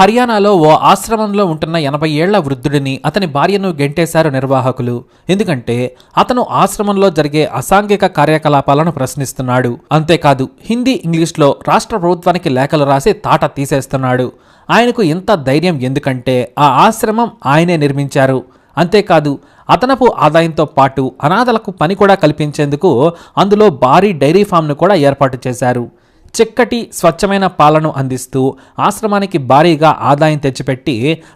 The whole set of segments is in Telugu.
హర్యానాలో ఓ ఆశ్రమంలో ఉంటున్న ఎనభై ఏళ్ళ వృద్ధుడిని అతని భార్యను గెంటేశారు నిర్వాహకులు. ఎందుకంటే అతను ఆశ్రమంలో జరిగే అసాంఘిక కార్యకలాపాలను ప్రశ్నిస్తున్నాడు. అంతేకాదు హిందీ ఇంగ్లీష్లో రాష్ట్ర ప్రభుత్వానికి లేఖలు రాసి తాట తీసేస్తున్నాడు. ఆయనకు ఇంత ధైర్యం ఎందుకంటే ఆ ఆశ్రమం ఆయనే నిర్మించారు. అంతేకాదు అదనపు ఆదాయంతో పాటు అనాథలకు పని కూడా కల్పించేందుకు అందులో భారీ డైరీ ఫామ్ను కూడా ఏర్పాటు చేశారు. చిక్కటి స్వచ్ఛమైన పాలను అందిస్తూ ఆశ్రమానికి భారీగా ఆదాయం తెచ్చిపెట్టి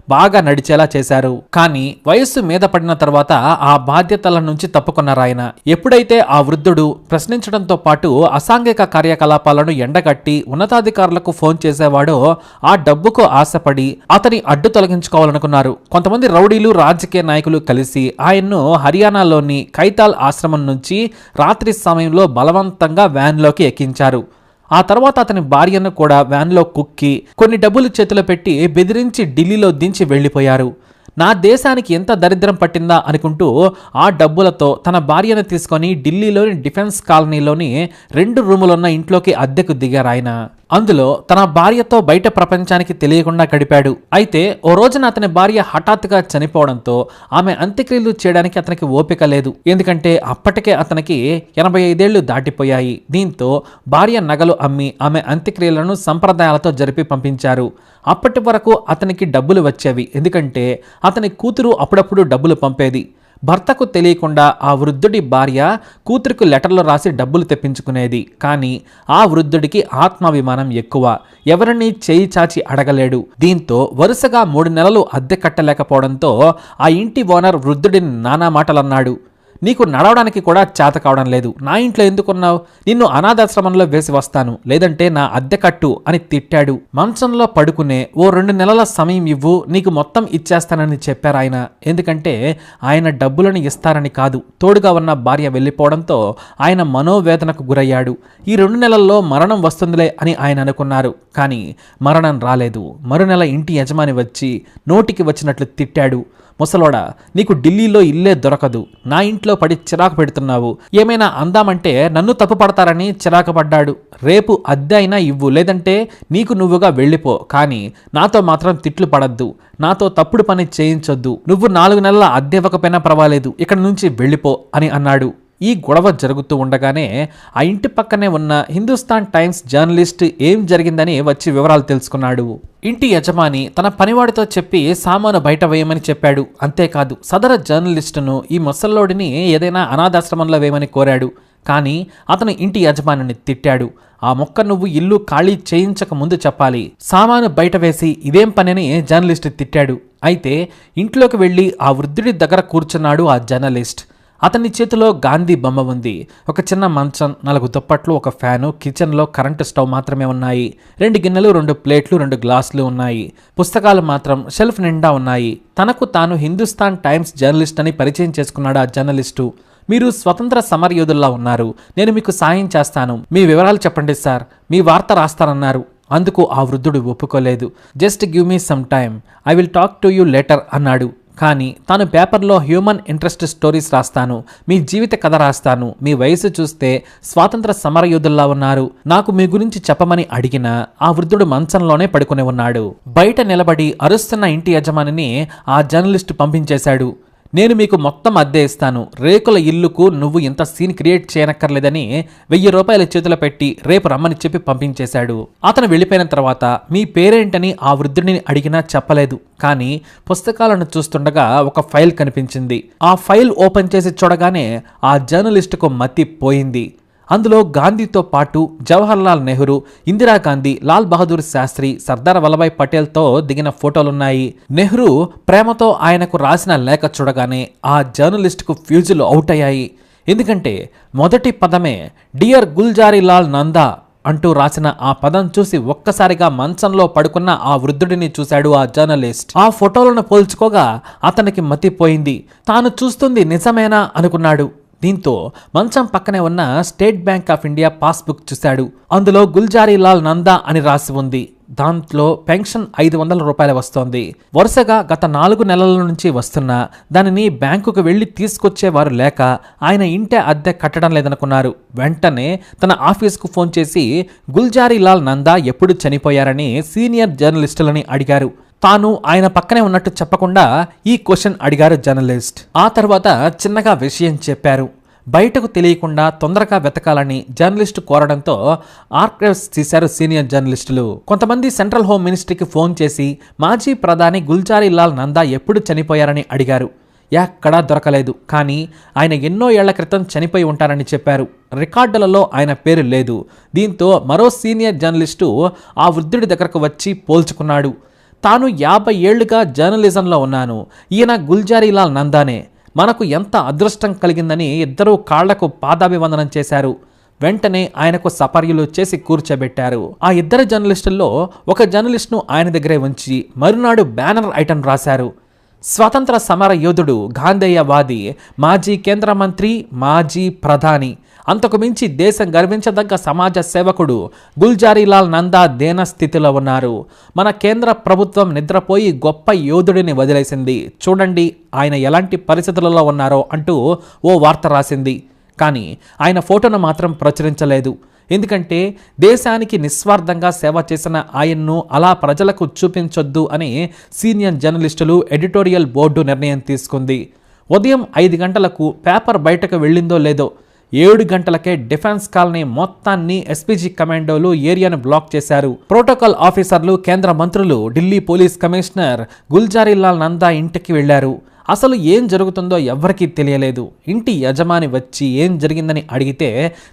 బాగా నడిచేలా చేశారు. కానీ వయస్సు మీద పడిన తర్వాత ఆ బాధ్యతల నుంచి తప్పుకున్నారాయన ఎప్పుడైతే ఆ వృద్ధుడు ప్రశ్నించడంతో పాటు అసాంఘిక కార్యకలాపాలను ఎండగట్టి ఉన్నతాధికారులకు ఫోన్ చేసేవాడో ఆ డబ్బుకు ఆశపడి అతని అడ్డు తొలగించుకోవాలనుకున్నారు. కొంతమంది రౌడీలు రాజకీయ నాయకులు కలిసి ఆయన్ను హర్యానాలోని కైతాల్ ఆశ్రమం నుంచి రాత్రి సమయంలో బలవంతంగా వ్యాన్లోకి ఎక్కించారు. ఆ తర్వాత అతని భార్యను కూడా వ్యాన్లో కుక్కి కొన్ని డబ్బులు చేతిలో పెట్టి బెదిరించి ఢిల్లీలో దించి వెళ్ళిపోయారు. నా దేశానికి ఎంత దరిద్రం పట్టిందా అనుకుంటూ ఆ డబ్బులతో తన భార్యను తీసుకొని ఢిల్లీలోని డిఫెన్స్ కాలనీలోని రెండు రూములున్న ఇంట్లోకి అద్దెకు దిగారు ఆయన అందులో తన భార్యతో బయట ప్రపంచానికి తెలియకుండా గడిపాడు. అయితే ఓ రోజున అతని భార్య హఠాత్తుగా చనిపోవడంతో ఆమె అంత్యక్రియలు చేయడానికి అతనికి ఓపిక లేదు. ఎందుకంటే అప్పటికే అతనికి ఎనభై ఐదేళ్ళు దాటిపోయాయి. దీంతో భార్య నగలు అమ్మి ఆమె అంత్యక్రియలను సంప్రదాయాలతో జరిపి పంపించారు. అప్పటి వరకు అతనికి డబ్బులు వచ్చేవి. ఎందుకంటే అతని కూతురు అప్పుడప్పుడు డబ్బులు పంపేది. భర్తకు తెలియకుండా ఆ వృద్ధుడి భార్య కూతురికి లెటర్లు రాసి డబ్బులు తెప్పించుకునేది. కానీ ఆ వృద్ధుడికి ఆత్మాభిమానం ఎక్కువ. ఎవరిని చేయి చాచి అడగలేడు. దీంతో వరుసగా మూడు నెలలు అద్దె కట్టలేకపోవడంతో ఆ ఇంటి ఓనర్ వృద్ధుడిని నానా మాటలన్నాడు. నీకు నడవడానికి కూడా చేత కావడం లేదు. నా ఇంట్లో ఎందుకున్నావు? నిన్ను అనాథాశ్రమంలో వేసి వస్తాను. లేదంటే నా అద్దె కట్టు అని తిట్టాడు. మంచంలో పడుకునే ఓ రెండు నెలల సమయం ఇవ్వు నీకు మొత్తం ఇచ్చేస్తానని చెప్పారు ఆయన. ఎందుకంటే ఆయన డబ్బులను ఇస్తారని కాదు. తోడుగా ఉన్న భార్య వెళ్ళిపోవడంతో ఆయన మనోవేదనకు గురయ్యాడు. ఈ రెండు నెలల్లో మరణం వస్తుందిలే అని ఆయన అనుకున్నారు. కానీ మరణం రాలేదు. మరునెల ఇంటి యజమాని వచ్చి నోటికి వచ్చినట్లు తిట్టాడు. ముసలోడా నీకు ఢిల్లీలో ఇల్లే దొరకదు. నా ఇంట్లో పడి చిరాకు పెడుతున్నావు. ఏమైనా అందామంటే నన్ను తప్పు పడతారని చిరాకు పడ్డాడు రేపు అద్దె అయినా ఇవ్వు లేదంటే నీకు నువ్వుగా వెళ్ళిపో. కానీ నాతో మాత్రం తిట్లు పడద్దు. నాతో తప్పుడు పని చేయించొద్దు. నువ్వు నాలుగు నెలల అద్దె ఇవ్వకపోయినా పర్వాలేదు. ఇక్కడ నుంచి వెళ్ళిపో అని అన్నాడు. ఈ గొడవ జరుగుతూ ఉండగానే ఆ ఇంటి పక్కనే ఉన్న హిందుస్థాన్ టైమ్స్ జర్నలిస్ట్ ఏం జరిగిందని వచ్చి వివరాలు తెలుసుకున్నాడు. ఇంటి యజమాని తన పనివాడితో చెప్పి సామాను బయట వేయమని చెప్పాడు. అంతేకాదు సదర జర్నలిస్టును ఈ ముసల్లోడిని ఏదైనా అనాథాశ్రమంలో వేయమని కోరాడు. కానీ అతను ఇంటి యజమానిని తిట్టాడు. ఆ మొక్క నువ్వు ఇల్లు ఖాళీ చేయించక ముందు చెప్పాలి. సామాను బయట వేసి ఇదేం పనిని జర్నలిస్ట్ తిట్టాడు. అయితే ఇంట్లోకి వెళ్ళి ఆ వృద్ధుడి దగ్గర కూర్చున్నాడు ఆ జర్నలిస్ట్. అతని చేతిలో గాంధీ బొమ్మ ఉంది. ఒక చిన్న మంచం నాలుగు దుప్పట్లు ఒక ఫ్యాను కిచెన్లో కరెంటు స్టవ్ మాత్రమే ఉన్నాయి. రెండు గిన్నెలు రెండు ప్లేట్లు రెండు గ్లాసులు ఉన్నాయి. పుస్తకాలు మాత్రం షెల్ఫ్ నిండా ఉన్నాయి. తనకు తాను హిందుస్థాన్ టైమ్స్ జర్నలిస్ట్ అని పరిచయం చేసుకున్నాడు ఆ జర్నలిస్టు. మీరు స్వతంత్ర సమరయోధుల్లా ఉన్నారు. నేను మీకు సాయం చేస్తాను. మీ వివరాలు చెప్పండి సార్. మీ వార్త రాస్తానన్నారు. అందుకు ఆ వృద్ధుడు ఒప్పుకోలేదు. Just give me some time. I will talk to you later అన్నాడు. కానీ తాను పేపర్లో హ్యూమన్ ఇంట్రెస్ట్ స్టోరీస్ రాస్తాను మీ జీవిత కథ రాస్తాను మీ వయసు చూస్తే స్వాతంత్ర సమరయోధుల్లా ఉన్నారు. నాకు మీ గురించి చెప్పమని అడిగినా ఆ వృద్ధుడు మంచంలోనే పడుకుని ఉన్నాడు. బయట నిలబడి అరుస్తున్న ఇంటి యజమానిని ఆ జర్నలిస్ట్ పంపించేశాడు. నేను మీకు మొత్తం అద్దె ఇస్తాను. రేకుల ఇల్లుకు నువ్వు ఇంత సీన్ క్రియేట్ చేయనక్కర్లేదని వెయ్యి రూపాయల చేతిలో పెట్టి రేపు రమ్మని చెప్పి పంపించేశాడు. అతను వెళ్ళిపోయిన తర్వాత మీ పేరేంటని ఆ వృద్ధుడిని అడిగినా చెప్పలేదు. కానీ పుస్తకాలను చూస్తుండగా ఒక ఫైల్ కనిపించింది. ఆ ఫైల్ ఓపెన్ చేసి చూడగానే ఆ జర్నలిస్టుకు మతి పోయింది. అందులో గాంధీతో పాటు జవహర్లాల్ నెహ్రూ ఇందిరాగాంధీ లాల్ బహదూర్ శాస్త్రి సర్దార్ వల్లభాయ్ పటేల్తో దిగిన ఫోటోలున్నాయి. నెహ్రూ ప్రేమతో ఆయనకు రాసిన లేఖ చూడగానే ఆ జర్నలిస్టుకు ఫ్యూజులు అవుట్ అయ్యాయి ఎందుకంటే మొదటి పదమే డియర్ గుల్జారీలాల్ నందా అంటూ రాసిన ఆ పదం చూసి ఒక్కసారిగా మంచంలో పడుకున్న ఆ వృద్ధుడిని చూశాడు ఆ జర్నలిస్ట్. ఆ ఫోటోలను పోల్చుకోగా అతనికి మతిపోయింది. తాను చూస్తుంది నిజమేనా అనుకున్నాడు. దీంతో మంచం పక్కనే ఉన్న State Bank of India passbook చూశాడు. అందులో గుల్జారీలాల్ నందా అని రాసి ఉంది. దాంట్లో పెన్షన్ ఐదు వందల రూపాయలు వస్తోంది. వరుసగా గత నాలుగు నెలల నుంచి వస్తున్నా దానిని బ్యాంకుకు వెళ్ళి తీసుకొచ్చేవారు లేక ఆయన ఇంటే అద్దె కట్టడం లేదనుకున్నారు. వెంటనే తన ఆఫీస్కు ఫోన్ చేసి గుల్జారీలాల్ నందా ఎప్పుడు చనిపోయారని సీనియర్ జర్నలిస్టులని అడిగారు. తాను ఆయన పక్కనే ఉన్నట్టు చెప్పకుండా ఈ క్వశ్చన్ అడిగారు జర్నలిస్ట్. ఆ తర్వాత చిన్నగా విషయం చెప్పారు. బయటకు తెలియకుండా తొందరగా వెతకాలని జర్నలిస్టు కోరడంతో ఆర్కైవ్స్ తీశారు సీనియర్ జర్నలిస్టులు. కొంతమంది సెంట్రల్ హోమ్ మినిస్ట్రీకి ఫోన్ చేసి మాజీ ప్రధాని గుల్జారీలాల్ నందా ఎప్పుడు చనిపోయారని అడిగారు. ఎక్కడా దొరకలేదు. కానీ ఆయన ఎన్నో ఏళ్ళ క్రితం చనిపోయి ఉంటారని చెప్పారు. రికార్డులలో ఆయన పేరు లేదు. దీంతో మరో సీనియర్ జర్నలిస్టు ఆ వృద్ధుడి దగ్గరకు వచ్చి పోల్చుకున్నాడు. తాను యాభై ఏళ్ళుగా జర్నలిజంలో ఉన్నాను. ఈయన గుల్జారీలాల్ నందానే. మనకు ఎంత అదృష్టం కలిగిందని ఇద్దరూ కాళ్ళకు పాదాభివందనం చేశారు. వెంటనే ఆయనకు సపర్యులు చేసి కూర్చోబెట్టారు. ఆ ఇద్దరు జర్నలిస్టుల్లో ఒక జర్నలిస్ట్ను ఆయన దగ్గరే ఉంచి మరునాడు బ్యానర్ ఐటెం రాశారు. స్వతంత్ర సమర యోధుడు గాంధేయవాది మాజీ కేంద్ర మంత్రి మాజీ ప్రధాని. అంతకు మించి దేశం గర్వించదగ్గ సమాజ సేవకుడు గుల్జారీలాల్ నందా దేన స్థితిలో ఉన్నారు. మన కేంద్ర ప్రభుత్వం నిద్రపోయి గొప్ప యోధుడిని వదిలేసింది. చూడండి ఆయన ఎలాంటి పరిస్థితులలో ఉన్నారో అంటూ ఓ వార్త రాసింది. కానీ ఆయన ఫోటోను మాత్రం ప్రచురించలేదు. ఎందుకంటే దేశానికి నిస్వార్థంగా సేవ చేసిన ఆయన్ను అలా ప్రజలకు చూపించొద్దు అని సీనియర్ జర్నలిస్టులు ఎడిటోరియల్ బోర్డు నిర్ణయం తీసుకుంది. ఉదయం ఐదు గంటలకు పేపర్ బయటకు వెళ్ళిందో లేదో ఏడు గంటలకే డిఫెన్స్ కాలనీ మొత్తాన్ని ఎస్పీజీ కమాండోలు ఏరియాను బ్లాక్ చేశారు. ప్రోటోకాల్ ఆఫీసర్లు కేంద్ర మంత్రులు ఢిల్లీ పోలీస్ కమిషనర్ గుల్జారీలాల్ నందా ఇంటికి వెళ్ళారు అసలు ఏం జరుగుతుందో ఎవ్వరికీ తెలియలేదు. ఇంటి యజమాని వచ్చి ఏం జరిగిందని అడిగితే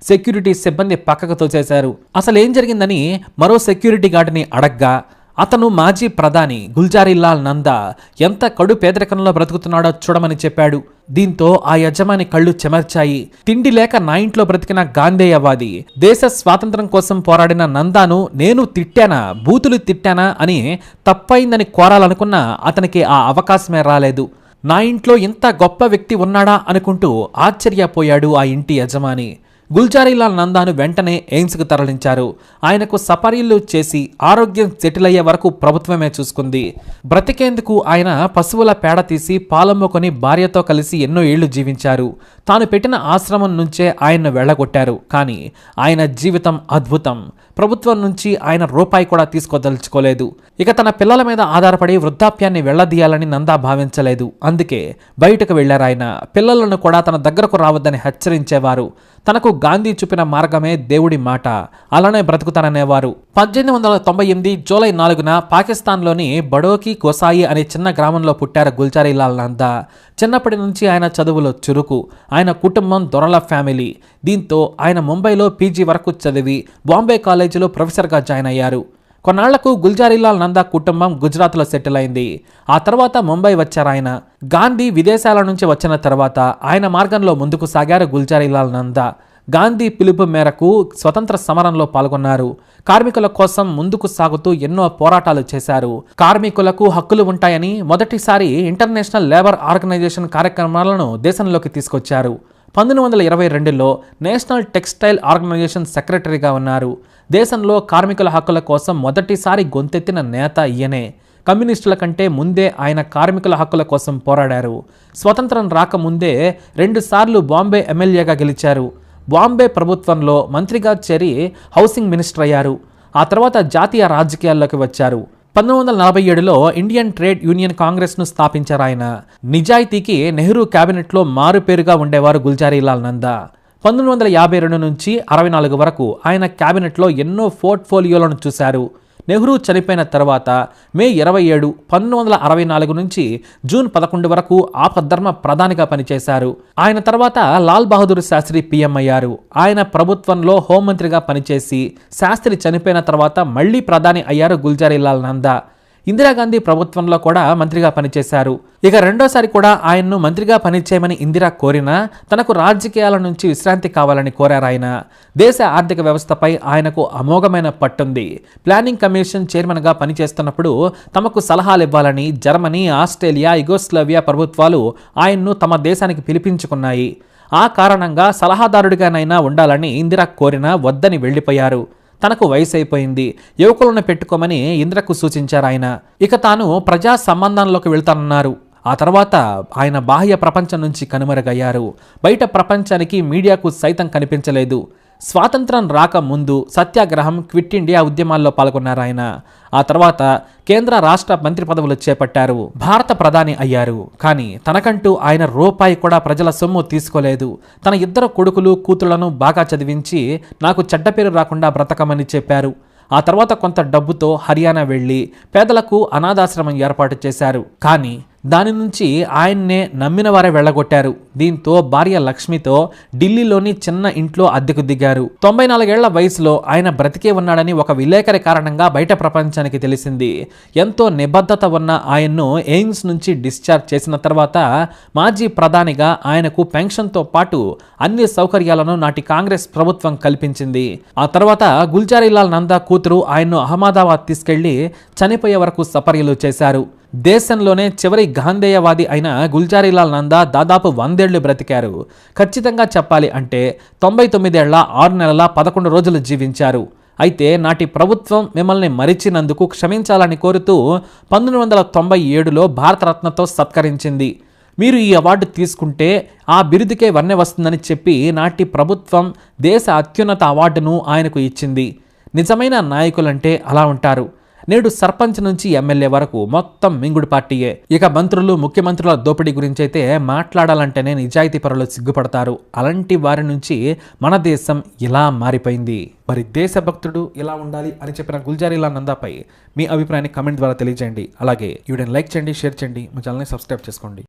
సెక్యూరిటీ సిబ్బంది పక్కకు తోచేశారు అసలు ఏం జరిగిందని మరో సెక్యూరిటీ గార్డుని అడగ్గా అతను మాజీ ప్రధాని గుల్జారీలాల్ నందా ఎంత కడు పేదరికంలో బ్రతుకుతున్నాడో చూడమని చెప్పాడు. దీంతో ఆ యజమాని కళ్ళు చెమర్చాయి. తిండి లేక నా ఇంట్లో బ్రతికిన గాంధేయవాది దేశ స్వాతంత్రం కోసం పోరాడిన నందాను నేను తిట్టానా బూతులు తిట్టానా అని తప్పైందని కోరాలనుకున్నా అతనికి ఆ అవకాశమే రాలేదు. నా ఇంట్లో ఇంత గొప్ప వ్యక్తి ఉన్నాడా అనుకుంటూ ఆశ్చర్యపోయాడు ఆ ఇంటి యజమాని. గుల్జారీలాల్ నందాను వెంటనే ఎయిమ్స్కు తరలించారు. ఆయనకు సపర్యలు చేసి ఆరోగ్యం సెటిల్ అయ్యే వరకు ప్రభుత్వమే చూసుకుంది. బ్రతికేందుకు ఆయన పశువుల పేడ తీసి పాలమ్ముకొని భార్యతో కలిసి ఎన్నో ఏళ్ళు జీవించారు. తాను పెట్టిన ఆశ్రమం నుంచే ఆయన్ను వెళ్ళగొట్టారు. కానీ ఆయన జీవితం అద్భుతం. ప్రభుత్వం నుంచి ఆయన రూపాయి కూడా తీసుకోదలుచుకోలేదు. ఇక తన పిల్లల మీద ఆధారపడి వృద్ధాప్యాన్ని వెళ్ళదీయాలని నందా భావించలేదు. అందుకే బయటకు వెళ్ళారు ఆయన. పిల్లలను కూడా తన దగ్గరకు రావద్దని హెచ్చరించేవారు. తనకు గాంధీ చూపిన మార్గమే దేవుడి మాట. అలానే బ్రతుకుతాననేవారు. పద్దెనిమిది వందల తొంభై ఎనిమిది జూలై నాలుగున పాకిస్తాన్లోని బడోకి గోసాయి అనే చిన్న గ్రామంలో పుట్టారు గుల్జారీలాల్ నందా. చిన్నప్పటి నుంచి ఆయన చదువులో చురుకు. ఆయన కుటుంబం దొరల ఫ్యామిలీ. దీంతో ఆయన ముంబైలో పీజీ వరకు చదివి బాంబే కాలేజీలో ప్రొఫెసర్గా జాయిన్ అయ్యారు. కొన్నాళ్ళకు గుల్జారీలాల్ నందా కుటుంబం గుజరాత్లో సెటిల్ అయింది. ఆ తర్వాత ముంబై వచ్చారు ఆయన. గాంధీ విదేశాల నుంచి వచ్చిన తర్వాత ఆయన మార్గంలో ముందుకు సాగారు గుల్జారీలాల్ నందా. గాంధీ పిలుపు మేరకు స్వతంత్ర సమరంలో పాల్గొన్నారు. కార్మికుల కోసం ముందుకు సాగుతూ ఎన్నో పోరాటాలు చేశారు. కార్మికులకు హక్కులు ఉంటాయని మొదటిసారి ఇంటర్నేషనల్ లేబర్ ఆర్గనైజేషన్ కార్యక్రమాలను దేశంలోకి తీసుకొచ్చారు. పంతొమ్మిది వందల ఇరవై రెండులో నేషనల్ టెక్స్టైల్ ఆర్గనైజేషన్ సెక్రటరీగా ఉన్నారు. దేశంలో కార్మికుల హక్కుల కోసం మొదటిసారి గొంతెత్తిన నేత ఈయనే. కమ్యూనిస్టుల కంటే ముందే ఆయన కార్మికుల హక్కుల కోసం పోరాడారు. స్వతంత్రం రాకముందే రెండుసార్లు బాంబే ఎమ్మెల్యేగా గెలిచారు. బాంబే ప్రభుత్వంలో మంత్రిగా చేరి హౌసింగ్ మినిస్టర్ అయ్యారు. ఆ తర్వాత జాతీయ రాజకీయాల్లోకి వచ్చారు. పంతొమ్మిది వందల నలభై ఏడులో ఇండియన్ ట్రేడ్ యూనియన్ కాంగ్రెస్ను స్థాపించారు ఆయన. నిజాయితీకి నెహ్రూ క్యాబినెట్లో మారుపేరుగా ఉండేవారు గుల్జారీలాల్ నందా. పంతొమ్మిది వందల యాభై రెండు నుంచి అరవై నాలుగు వరకు ఆయన క్యాబినెట్లో ఎన్నో పోర్ట్ఫోలియోలను చూశారు. నెహ్రూ చనిపోయిన తర్వాత మే ఇరవై ఏడు పంతొమ్మిది వందల అరవై నాలుగు నుంచి జూన్ పదకొండు వరకు ఆపద్ధర్మ ప్రధానిగా పనిచేశారు. ఆయన తర్వాత లాల్ బహదూర్ శాస్త్రి పీఎం అయ్యారు. ఆయన ప్రభుత్వంలో హోంమంత్రిగా పనిచేసి శాస్త్రి చనిపోయిన తర్వాత మళ్ళీ ప్రధాని అయ్యారు గుల్జారీలాల్ నందా. ఇందిరాగాంధీ ప్రభుత్వంలో కూడా మంత్రిగా పనిచేశారు. ఇక రెండోసారి కూడా ఆయన్ను మంత్రిగా పనిచేయమని ఇందిరా కోరినా తనకు రాజకీయాల నుంచి విశ్రాంతి కావాలని కోరారు ఆయన. దేశ ఆర్థిక వ్యవస్థపై ఆయనకు అమోఘమైన పట్టుంది. ప్లానింగ్ కమిషన్ చైర్మన్గా పనిచేస్తున్నప్పుడు తమకు సలహాలు ఇవ్వాలని జర్మనీ ఆస్ట్రేలియా యుగోస్లోవియా ప్రభుత్వాలు ఆయన్ను తమ దేశానికి పిలిపించుకున్నాయి. ఆ కారణంగా సలహాదారుడిగానైనా ఉండాలని ఇందిరా కోరినా వద్దని వెళ్ళిపోయారు తనకు వయసు అయిపోయింది యువకులను పెట్టుకోమని ఇంద్రకు సూచించారు ఆయన. ఇక తాను ప్రజా సంబంధంలోకి వెళ్తానన్నారు. ఆ తర్వాత ఆయన బాహ్య ప్రపంచం నుంచి కనుమరుగయ్యారు. బయట ప్రపంచానికి మీడియాకు సైతం కనిపించలేదు. స్వాతంత్రం రాక ముందు సత్యాగ్రహం క్విట్ ఇండియా ఉద్యమాల్లో పాల్గొన్నారు ఆయన. ఆ తర్వాత కేంద్ర రాష్ట్ర మంత్రి పదవులు చేపట్టారు. భారత ప్రధాని అయ్యారు. కానీ తనకంటూ ఆయన రూపాయి కూడా ప్రజల సొమ్ము తీసుకోలేదు. తన ఇద్దరు కొడుకులు కూతుళ్ళను బాగా చదివించి నాకు చెడ్డ పేరు రాకుండా బ్రతకమని చెప్పారు. ఆ తర్వాత కొంత డబ్బుతో హర్యానా వెళ్ళి పేదలకు అనాథాశ్రమం ఏర్పాటు చేశారు. కానీ దాని నుంచి ఆయన్నే నమ్మిన వారే వెళ్ళగొట్టారు. దీంతో భార్య లక్ష్మితో ఢిల్లీలోని చిన్న ఇంట్లో అద్దెకు దిగారు. తొంభై నాలుగేళ్ళ వయసులో ఆయన బ్రతికే ఉన్నాడని ఒక విలేకరి కారణంగా బయట ప్రపంచానికి తెలిసింది. ఎంతో నిబద్ధత ఉన్న ఆయన్ను ఎయిమ్స్ నుంచి డిశ్చార్జ్ చేసిన తర్వాత మాజీ ప్రధానిగా ఆయనకు పెన్షన్తో పాటు అన్ని సౌకర్యాలను నాటి కాంగ్రెస్ ప్రభుత్వం కల్పించింది. ఆ తర్వాత గుల్జారీలాల్ నందా కూతురు ఆయన్ను అహ్మదాబాద్ తీసుకెళ్ళి చనిపోయే వరకు సపర్యలు చేశారు. దేశంలోనే చివరి గాంధేయవాది అయిన గుల్జారీలాల్ నందా దాదాపు వందేళ్ళు బ్రతికారు. ఖచ్చితంగా చెప్పాలి అంటే తొంభై తొమ్మిదేళ్ళ ఆరు నెలల పదకొండు రోజులు జీవించారు. అయితే నాటి ప్రభుత్వం మిమ్మల్ని మరిచినందుకు క్షమించాలని కోరుతూ పంతొమ్మిది వందల తొంభై ఏడులో భారతరత్నతో సత్కరించింది. మీరు ఈ అవార్డు తీసుకుంటే ఆ బిరుదుకే వన్నె వస్తుందని చెప్పి నాటి ప్రభుత్వం దేశ అత్యున్నత అవార్డును ఆయనకు ఇచ్చింది. నిజమైన నాయకులంటే అలా ఉంటారు. నేడు సర్పంచ్ నుంచి ఎమ్మెల్యే వరకు మొత్తం మింగుడు పార్టీయే. ఇక మంత్రులు ముఖ్యమంత్రుల దోపిడీ గురించి అయితే మాట్లాడాలంటేనే నిజాయితీ పరులు సిగ్గుపడతారు. అలాంటి వారి నుంచి మన దేశం ఇలా మారిపోయింది. మరి దేశభక్తుడు ఇలా ఉండాలి అని చెప్పిన గుల్జారీలా నందాపై మీ అభిప్రాయాన్ని కమెంట్ ద్వారా తెలియజేయండి. అలాగే వీడియోని లైక్ చేయండి షేర్ చేయండి. మా ఛానల్ని సబ్స్క్రైబ్ చేసుకోండి.